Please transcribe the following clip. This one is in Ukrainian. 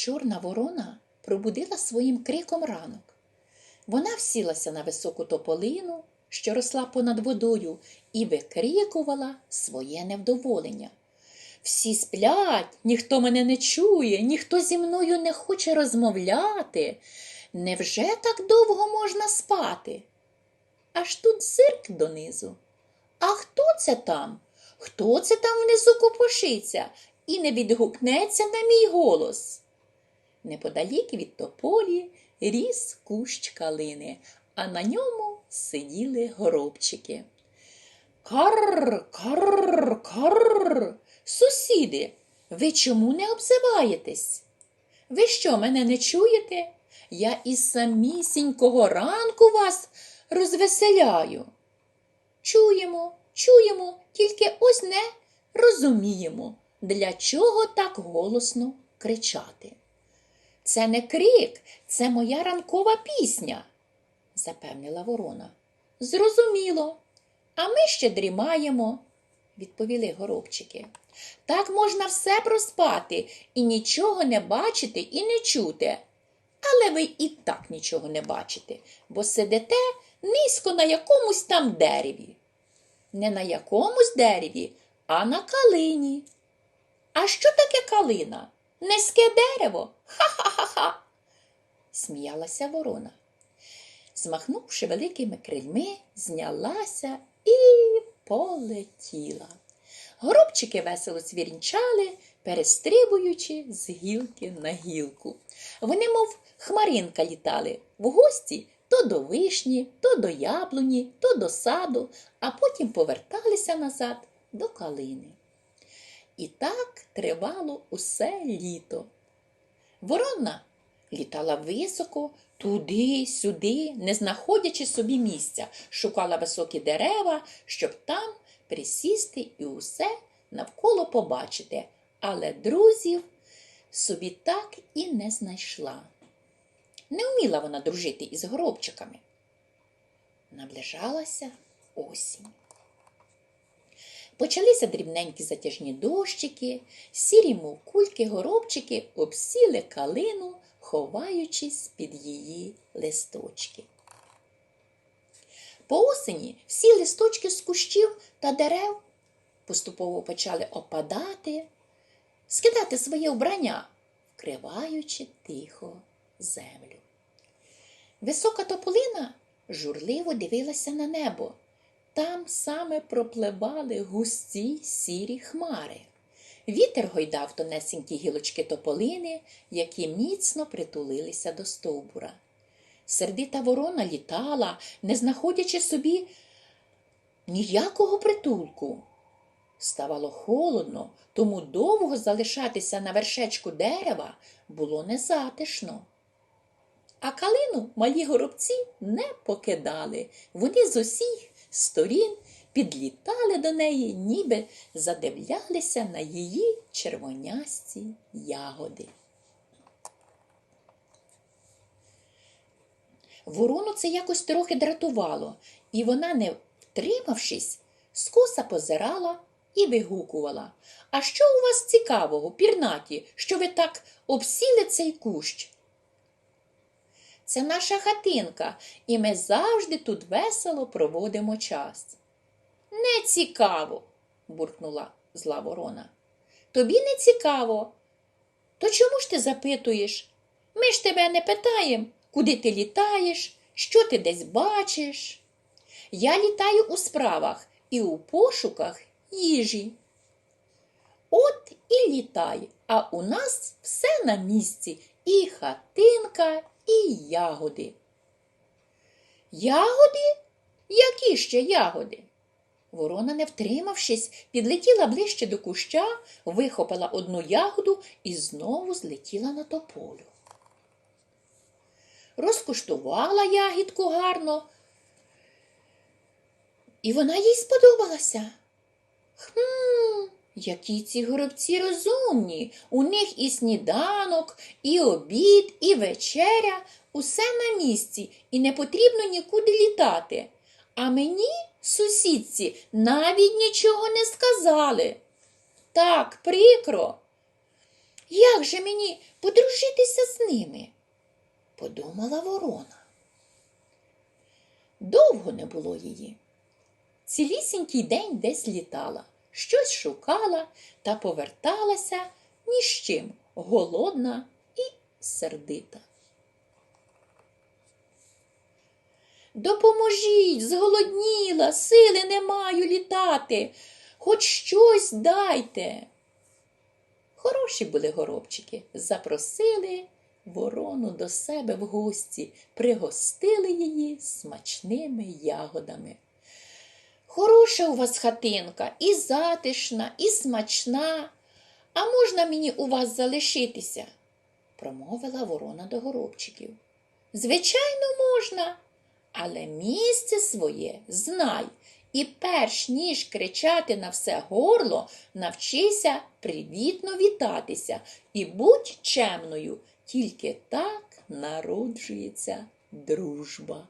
Чорна ворона пробудила своїм криком ранок. Вона всілася на високу тополину, що росла понад водою, і викрикувала своє невдоволення. Всі сплять, ніхто мене не чує, ніхто зі мною не хоче розмовляти. Невже так довго можна спати? Аж тут зирк донизу. А хто це там? Хто це там внизу копошиться і не відгукнеться на мій голос? Неподалік від тополі ріс кущ калини, а на ньому сиділи горобчики. Карр, карр, карр. Сусіди, ви чому не обзиваєтесь? Ви що, мене не чуєте? Я із самісінького ранку вас розвеселяю. Чуємо, чуємо, тільки ось не розуміємо, для чого так голосно кричати. Це не крик, це моя ранкова пісня, запевнила ворона. Зрозуміло. А ми ще дрімаємо, відповіли горобчики. Так можна все проспати і нічого не бачити і не чути. Але ви і так нічого не бачите, бо сидите низько на якомусь там дереві. Не на якомусь дереві, а на калині. А що таке калина? Низьке дерево? Ха-ха-ха-ха. Сміялася ворона. Змахнувши великими крильми, знялася і полетіла. Горобчики весело цвірінчали, перестрибуючи з гілки на гілку. Вони, мов хмаринка, літали в гості то до вишні, то до яблуні, то до саду, а потім поверталися назад до калини. І так тривало усе літо. Ворона літала високо, туди, сюди, не знаходячи собі місця, шукала високі дерева, щоб там присісти і усе навколо побачити, але друзів собі так і не знайшла. Не вміла вона дружити із горобчиками. Наближалася осінь. Почалися дрібненькі затяжні дощики, сірі, мовкульки, горобчики обсіли калину, ховаючись під її листочки. По осені всі листочки з кущів та дерев поступово почали опадати, скидати своє вбрання, вкриваючи тихо землю. Висока тополина журливо дивилася на небо. Там саме пропливали густі сірі хмари. Вітер гойдав тонесенькі гілочки тополини, які міцно притулилися до стовбура. Сердита ворона літала, не знаходячи собі ніякого притулку. Ставало холодно, тому довго залишатися на вершечку дерева було незатишно. А калину малі горобці не покидали. Вони з усіх сторін підлітали до неї, ніби задивлялися на її червонясті ягоди. Ворону це якось трохи дратувало, і вона, не втримавшись, скоса позирала і вигукувала. А що у вас цікавого, пірнаті, що ви так обсіли цей кущ? Це наша хатинка, і ми завжди тут весело проводимо час. Не цікаво, буркнула зла ворона. Тобі не цікаво. То чому ж ти запитуєш? Ми ж тебе не питаємо, куди ти літаєш, що ти десь бачиш. Я літаю у справах і у пошуках їжі. От і літай, а у нас все на місці і хатинка, і ягоди. Ягоди? Які ще ягоди? Ворона, не втримавшись, підлетіла ближче до куща, вихопила одну ягоду і знову злетіла на тополю. Розкуштувала ягідку гарно, і вона їй сподобалася. Хм, які ці горобці розумні. У них і сніданок, і обід, і вечеря усе на місці, і не потрібно нікуди літати. А мені, сусідці, навіть нічого не сказали. Так, прикро. Як же мені подружитися з ними? подумала ворона. Довго не було її. Цілісінький день десь літала, щось шукала та поверталася ні з чим, голодна і сердита. Допоможіть, зголодніла, сили не маю літати, хоч щось дайте. Хороші були горобчики, запросили ворону до себе в гості, пригостили її смачними ягодами. Хороша у вас хатинка, і затишна, і смачна. А можна мені у вас залишитися? промовила ворона до горобчиків. Звичайно, можна, але місце своє знай, і перш ніж кричати на все горло, навчися привітно вітатися і будь чемною, тільки так народжується дружба.